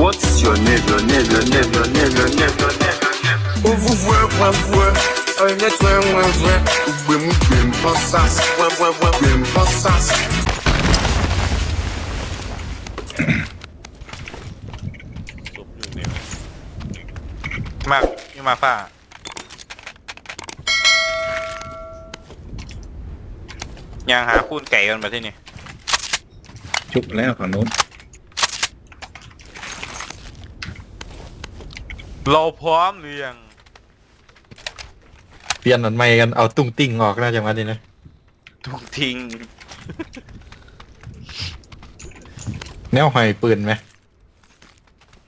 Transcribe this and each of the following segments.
What's your name, your name, your name, your name, your name, your name, your name? Oh, vous voyez, moi, moi, un être, moi, moi, vous pouvez me faire une pensasse, moi, moi, moi, une pensasse. Marc, il m'a pas. ยังหาคูนไก่กันมาที่นี่ ชุบแล้วฝั่งนู้น เราพร้อมหรือยังเปลี่ยนอันใหม่กันเอาตุ้งติ้งออกนะจังหวะนี้นะถูกทิ้งแนวหอยปืนไหม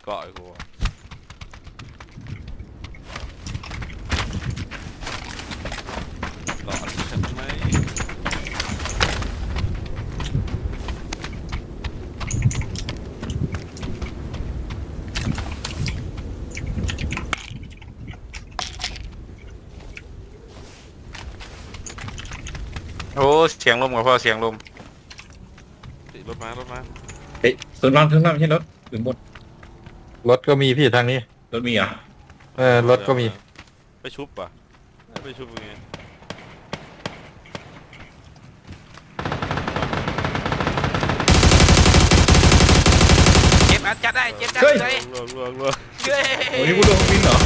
เกาะไอ้กูอะเกาะฉันไหม โอ้เสียงลมกับพ่อเสียงลมติรถมารถมาเฮ้ยส่วนล่างถึงล่างไม่ใช่รถถึงบนรถก็มีพี่ทางนี้ รถมีเหรอเออรถก็มีไปชุบป่ะไปชุบยังไงเจ็บอัดจัดได้เจ็บจัดเลยลวงลวงลวงเย้โอ้ยนี่กูโดนบินเหรอ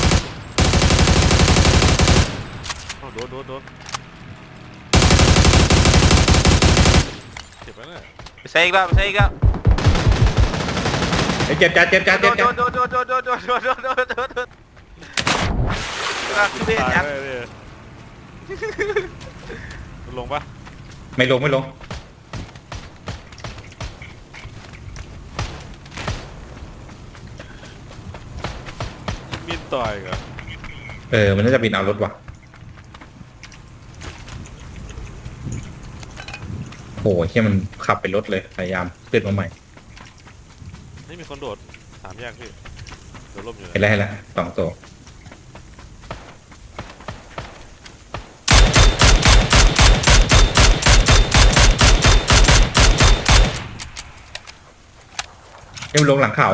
เอาโดนโดนโดน เจ็บไหมเนี่ยไปใส่อีกแล้วไปใส่อีกแล้วไอ้ยเจ็บจ้าเจ็บจ้าโดเจ็บนโดจ้านโดนโดนโดนโดนโดนโดนโดนโดนโดนอะคือเบสตายอัดเลยเนี่ยมันลงปะไม่ลงไม่ลงมีดต่อยกันเออมันน่าจะบินเอารถว่ะ โอ้ยเฮียมันขับไปรถเลยพยายามขึ้นมาใหม่ นี่มีคนโดดสามแยกพี่โดดล่มอยู่เห็นนะแล้วเห็นแล้วสองตัวเฮ้ยมันลงหลังเขา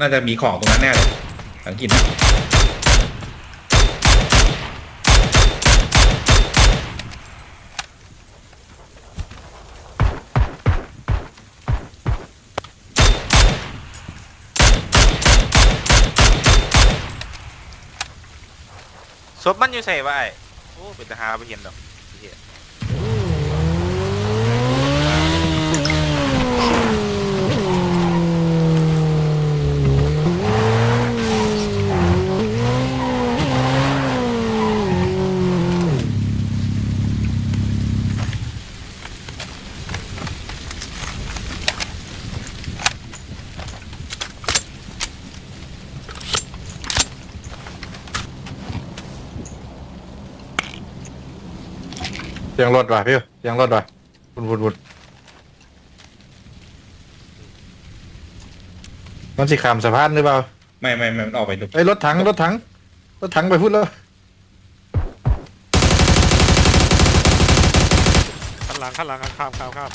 น่าจะมีของตรงนั้นแน่เลย หลังกินนะ ศพมันอยู่ใส่ไว้โอ้เป็นทหารไปเห็นดอกเหี้ย เสียงรถว่ะพี่เสียงรถว่ะวุ่นวุ่นวุ่นมันสิขามสะพานหรือเปล่าไม่ไม่ไม่มันออกไปดูไอ้ยรถถังรถถังรถถังไปพูดแล้วข้างหลังข้างหลังข้ามข้ามข้าม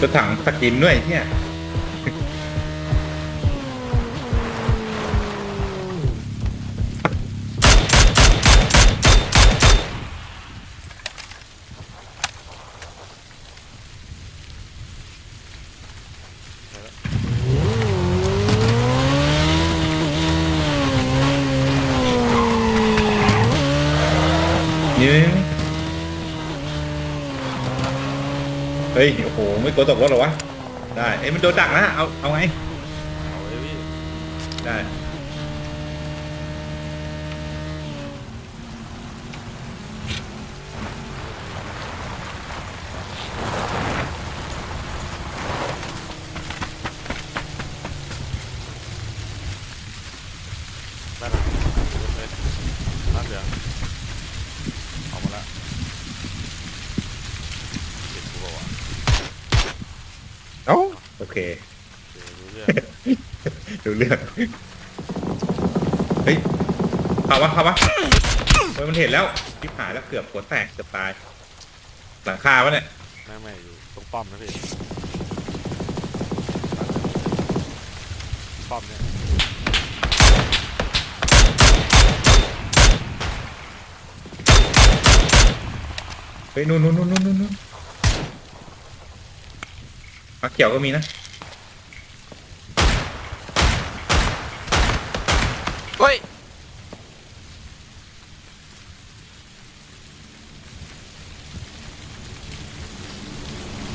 รถถังสกินด้วยเนี่ย ฮ้ย โอ้โห ไม่กลัวตกรถเหรอวะ ได้ เอ้ยมันโดนดักนะ เอา เอาไง เอาเลยพี่ ได้ได้ละรถเลยน้ำเหลืองออกมาแล้วเจ็บกูบอกว่า เอ้า โอ เคเดี๋ยวรู้เรื่องดูเรื่อง เฮ้ยเข้าวะเข้าวะเฮ้ยมันเห็นแล้วทิพหายแล้วเกือบหัวแตกเกือบตาย หลังคาวะเนี่ย ไม่ไม่อยู่ตรงป้อมนะพี่ป้อมเนี่ยเฮ้ยนู่นนู่นนู่นนู่นนู่นมาเขียวก็มีนะ เฮ้ย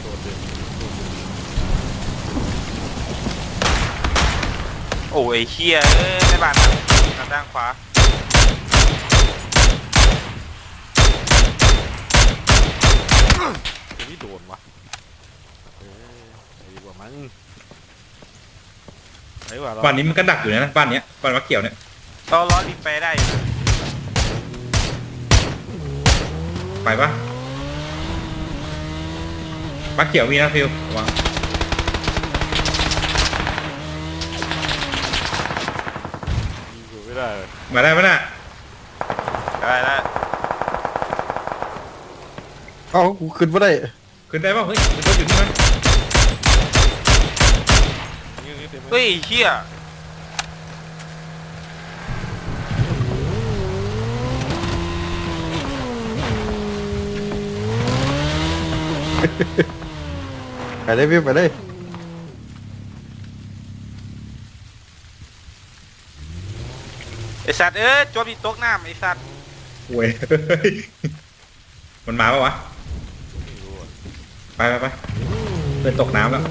โดดเด่น โอ้ยไอ้เฮียเอ้ยในบ้านนะทางด้านขวาเดี๋ยวนี้โดนวะเออไอ้ดีกว่ามั้งไอ้ว่าเราบ้านนี้มันก็ดักอยู่นะบ้านเนี้ยบ้านมาเขียวเนี่ยเราล้อลิงไปได้อยู่ไปปะมาเขียวมีนะฟิวระวัง อยู่ ไม่ได้เลยมาได้ปะน่ะได้ได้เอ้ากูขึ้นมาได้ขึ้นได้ปะเฮ้ยขึ้นรถอยู่นี่มั้ยยืดเต็มไหมเฮ้ยไอ้เฮียไปเลยพี่ไปเลย ไอสัตว์เอ้ยจวบอีตกน้ำไอสัตว์เว้ย มันมาปะวะ ไม่รู้อะไปไปไปเพื่อนตกน้ำแล้ว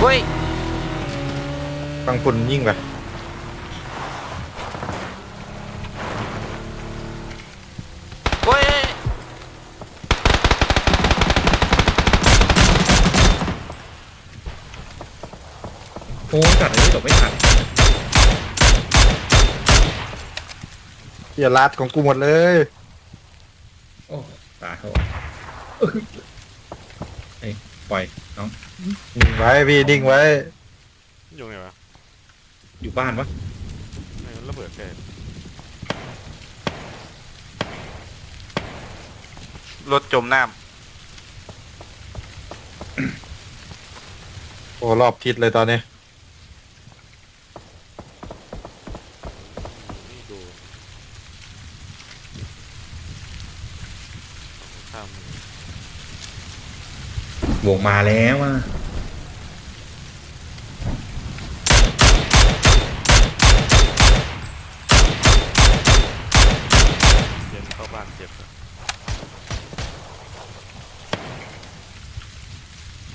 เฮ้ย ฟังปุ่นยิ่งไปเโอ้ยจัดเลยตกไม่ทันอย่าลาดของกูหมดเลย โอ้ตายเขาเอ้ยเอ้ยปล่อยน้องนิ่งไว้พี่นิ่งไว้ อยู่ไงวะอยู่บ้านวะไม่มันระเบิดแกรถจมน้โอ้รอบทิศเลยตอนนี้นี่ดูข้าม วงมาแล้วอะเย็นเข้าบ้านเจ็บอะ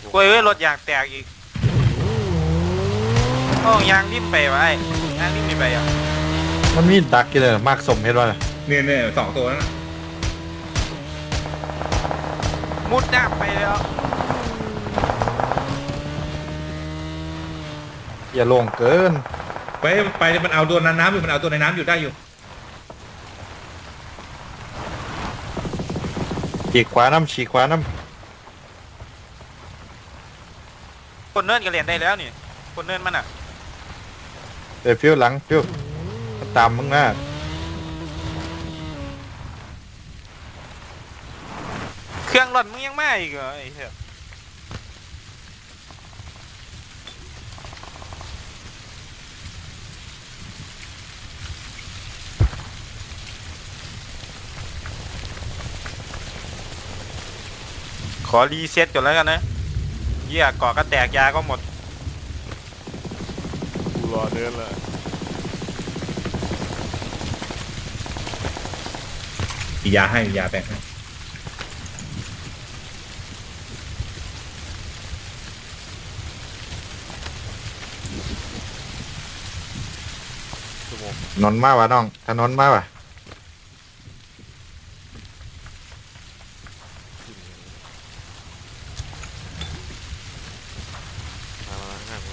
ำเฮ้ยเฮ้ยรถยางแตกอีกโอ้ยางนิ่มไปวะไอ้ยางนิ่มไม่ไปอะมันมีดักกี่เลยมากสมเห็นว่าเนี่ยเนี่ยสองตัวนั่นน่ะมุดน้ำไปแล้ว อย่าลงเกิน ไปไปมันเอาตัวน้ำอยู่มันเอาตัวในน้ำอยู่ได้อยู่ฉีกขวาน้ำฉีกขวาน้คนเนินก็เรียนได้แล้วนี่ คนเนินมันอะำเดี๋ยวฟิวหลังฟิวมันตามมึงนะเครื่องรถมึงยังไม่อีกเหรอไอ้เหี้ย อรีเซ็ตก่อนแล้วกันนะเหี้ยเกาะก็แตกยาก็หมดกูรอเดินละมียาให้มียาแบ่งให้ชั่วโมงนนมาวะน้องถนนมาวะ มามาข้างหน้ากู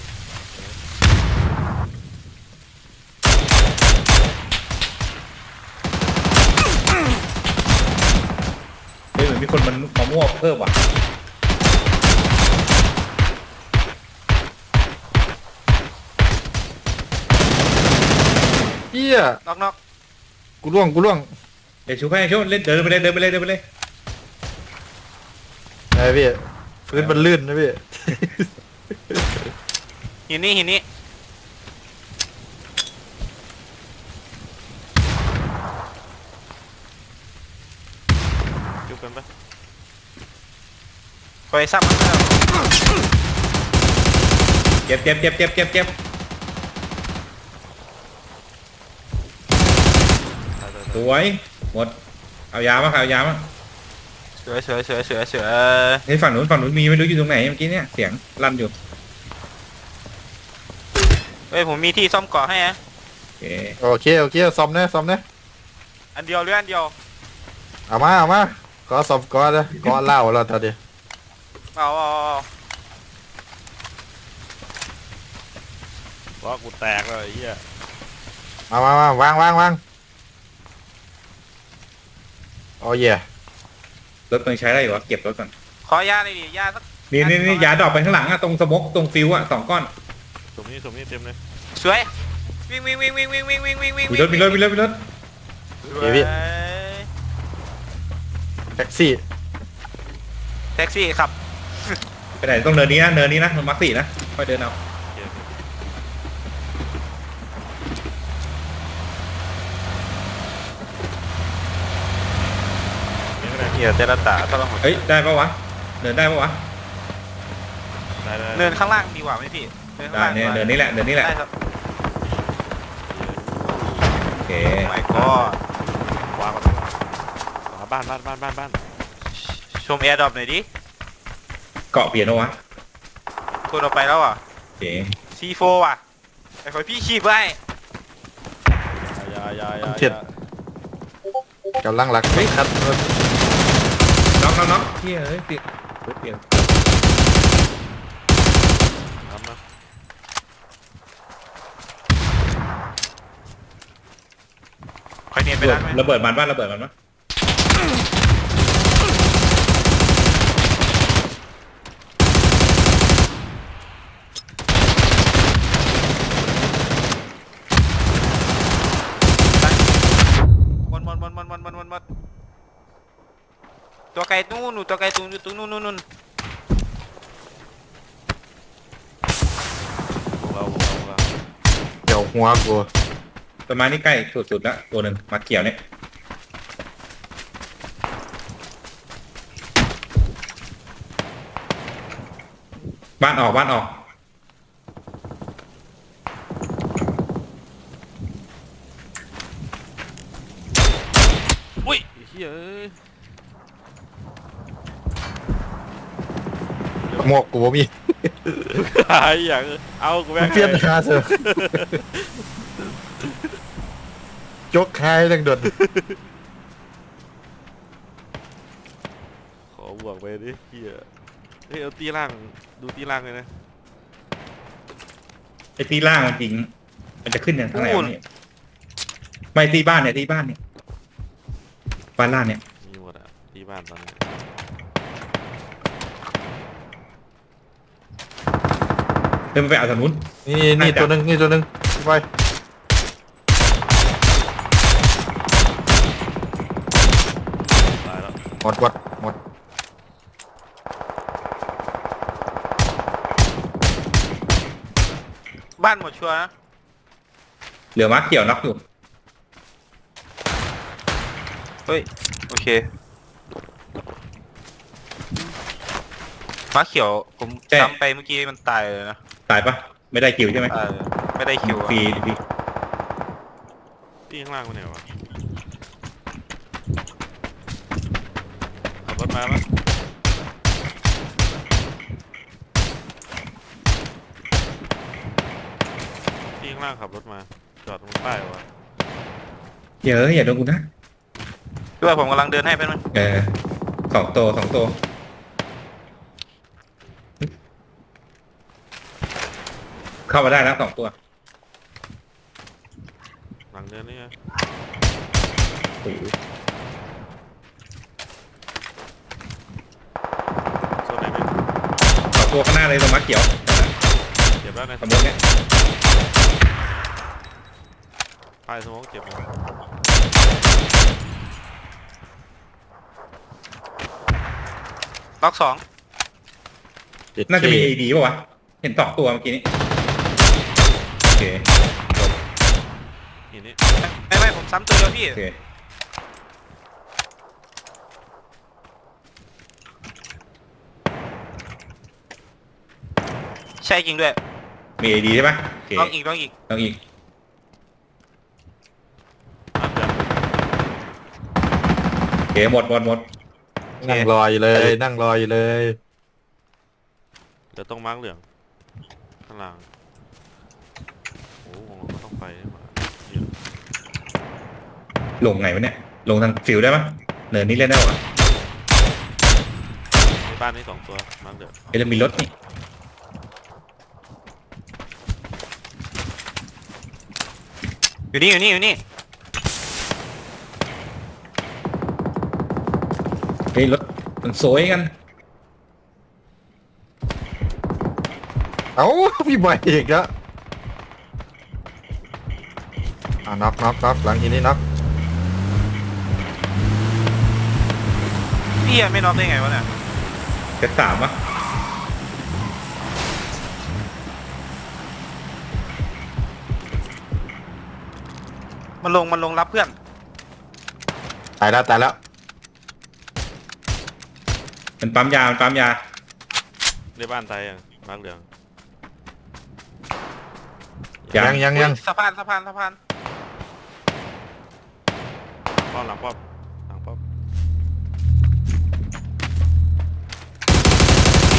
เฮ้ยเหมือนมีคนมันมามั่ว เพิ่มว่ะเฮียนอกนอกกูล่วงกูล่วงเดี๋ยวชูให้ชูเล่นเดินไปเลยเดินไปเลยเดินไปเลยไอ้พี่พื้นมันลื่นนะพี่หินนี่หินนี่ จุบกันปะ คอยซ้ำมันแล้วเจ็บเจ็บเจ็บเจ็บเจ็บเจ็บตายตายสตายวย หมด เอายามาเอายามาสวยสวยสวยสวยสวยเฮ้ยฝั่งนู้นฝั่งนู้นมีไม่รู้อยู่ตรงไหนเมื่อกี้เนี่ยเสียงลั่นอยู่เฮ้ยผมมีที่ซ่อมเกาะให้ฮะโอเคโอเคโอเคซ่อมนะซ่อมนะอันเดียวหรืออันเดียวเอามาเอามาก็ซ่อมก็นะก็เล่าแล้วตอนนี้ เอาเอาเอาเอาว่ากูแตกเลยไอ้เหี้ยมามามาวางวางวางโอ้ยรถมันใช้ได้อยู่วะเก็บรถก่อนขอยาหน่อยดิยาสัก นี่นี่นี่ยาดรอกไปข้างหลังอะตรงสมกตรงฟิวอะสองก้อนสมนี่สมนี่เต็มเลยสวย วิ่งวิ่งวิ่งวิ่งวิ่งวิ่งวิ่งวิ่งวิ่งมีรถมีรถมีรถมีรถสวยแท็กซี่แท็กซี่ขับ ไปไหนต้องเนินนี้นะเนินนี้นะมักสี่นะค่อยเดินเอาเหี้ยนี่ก็ได้เหี้ยเตละตาต้องลองเฮ้ยได้ปะวะเดินได้ปะวะได้ได้เนินข้างล่างดีกว่าไหมพี่เนินข้างได้ล่างเนี่ยเดินนี้แหละเดินนี้แหละได้ครับโอเคโอ้ my god ขวาก่อนขวาบ้านบ้านบ้านบ้านบ้านชมแอร์ดรอปหน่อยดิ เกาะเปลี่ยนเอาวะตัวเราไปแล้วอะโอเค C4 ว่ะไอ้คอยพี่ขี่ไปอยาอยาอยาเทียดกำลังหลักไม่คัดรถน็อกน็อกน็อกเฮียเฮ้ยติดรถเปลี่ยนทำนะคอยเนียนไปด้านไหมระเบิดมันบ้านระเบิดมันปะ ตัวไก่ตู้นหนูตัวไก่ตู้นอยู่ตรงนู้นนู้นนู้นพวกเราพวกเราพวกเราเดี๋ยวหัวกูประมาณนี้ใกล้สุดๆแล้วตัวหนึ่งมาเกี่ยวเนี่ยบ้านออกบ้านออก อุ้ยไอ้เหี้ยเอ้ย หมวกกูบ่มีหายอย่างเอากูแม่มันงเปลี่ยนให้คาเซอร์ยกคายดังโดดขอบวกไปดิเหี้ยเฮ้ยเอาตีล่างดูตีล่างเลยนะ ไอ้ที่ล่างมันจริง มันจะขึ้นอย่างทางไหนวะเนี่ยไม่ที่บ้านเนี่ยที่บ้านเนี่ยบ้านล่างเนี่ยมีหมดอะที่บ้านตอนนี้ เดินไปเอาทางนู้น นี่นี่ตัวหนึงนี่ตัวหนึงไป ตายแล้วหมดหมดหมดบ้านหมดชัวร์นะเหลือมาร์คเกี่ยวน็อกอยู่ เฮ้ย โอเคม้าเขียวผมจำไปเมื่อกี้มันตายเลยนะ ตายปะไม่ได้คิวใช่ไหมเออไม่ได้คิวอะฟรีฟรีตีข้างล่างไปไหนวะขับรถมาปะตีข้างล่างขับรถมา จอดตรงป้ายวะเดี๋ยอะอย่าโดนกูนะด้วยผมกำลังเดินให้เป็นมันเออสองตัวสองตัว เข้ามาได้แล้วสองตัวหลังเดินนี่ไงโอ้โหโซนไหนเป็นสองตัวข้างหน้าเลยตรงมาร์คเกี่ยวเจ็บแล้วนะสมมติเนี่ยป้ายสมองเจ็บนะล็อกสองน่าจะมี AD ป่าวะเห็นสองตัวเมื่อกี้นี้ โอเคนี่นี่ไม่ไม่ผมซ้ำตัวเดียวพี่ โอเคใช่จริงด้วยมี AD ใช่ปะโอเคลองอีกลองอีกต้องอีกมาร์คเหลืองโอเคหมดหมดหมดนั่งรออยู่เลย นั่งรออยู่เลย เดี๋ยวต้องมาร์กเหลืองข้างล่างโอ้ของเราก็ต้องไปนี่หว่าเดี๋ยวลงไงวะเนี่ย ลงทางฟิวได้ปะเนินนี้เล่นได้ปะในบ้านนี้สองตัวมาร์กเหลืองเอ้ยแล้วมีรถนี่อยู่นี่อยู่นี่อยู่นี่เฮ้ยรถมันโซยกันเอ้าพี่บอยอีกแล้ว อะน็อกน็อกน็อกหลังทีนี้น็อกพี่ยังไม่น็อกได้ไงวะเนี่ยเซตสามปะมันลงมันลงรับเพื่อน ตายแล้วตายแล้วมันปั๊มยามันปั๊มยาในบ้านตายยังมาร์กเหลืองยังยังยังยัง สะพานสะพานสะพาน ป้อมหลังป้อมหลังป้อม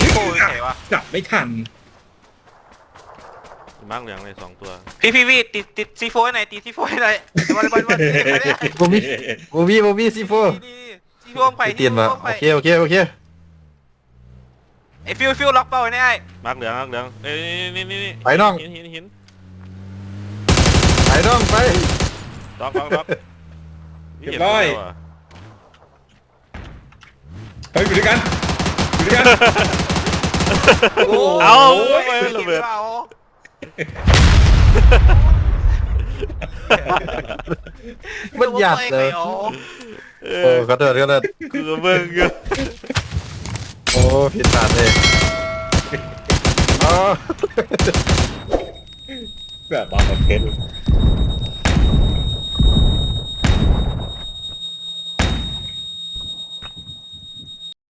พี่โก้อยู่ไหนวะจับไม่ทัน มาร์กเหลืองเลยสองตัวพี่พี่พี่ติดติดซีโฟให้หน่อยติดซีโฟให้หน่อยบอลบอลบอลไปเนี่ยบูมี่บูมี่บูมี่ซีโฟนี่นี่ซีโฟไปเตียนมาซีโฟโอไปเคโอเคโอเคไอ้ฟิวฟิวล็อกเป้าไว้แน่ไอ้มาร์กเหลืองมาร์กเหลืองเอ้ยนี่นี่นี่ไปน้องหินหินหินไปน้องไปด็อกด็อกด็อก เรียบร้อยนี่เห็นตัวว่ะเฮ้ยอยู่ด้วยกันอยู่ด้วยกัน โอ้เอาโหไประเบิดเอามันหยาดเลยโอ้เอโอ้อขอโทษขอโทษกูกับเบิ้งอยู่โอ้ผิดพลาดเลยอ๋อแบบบอลเพชร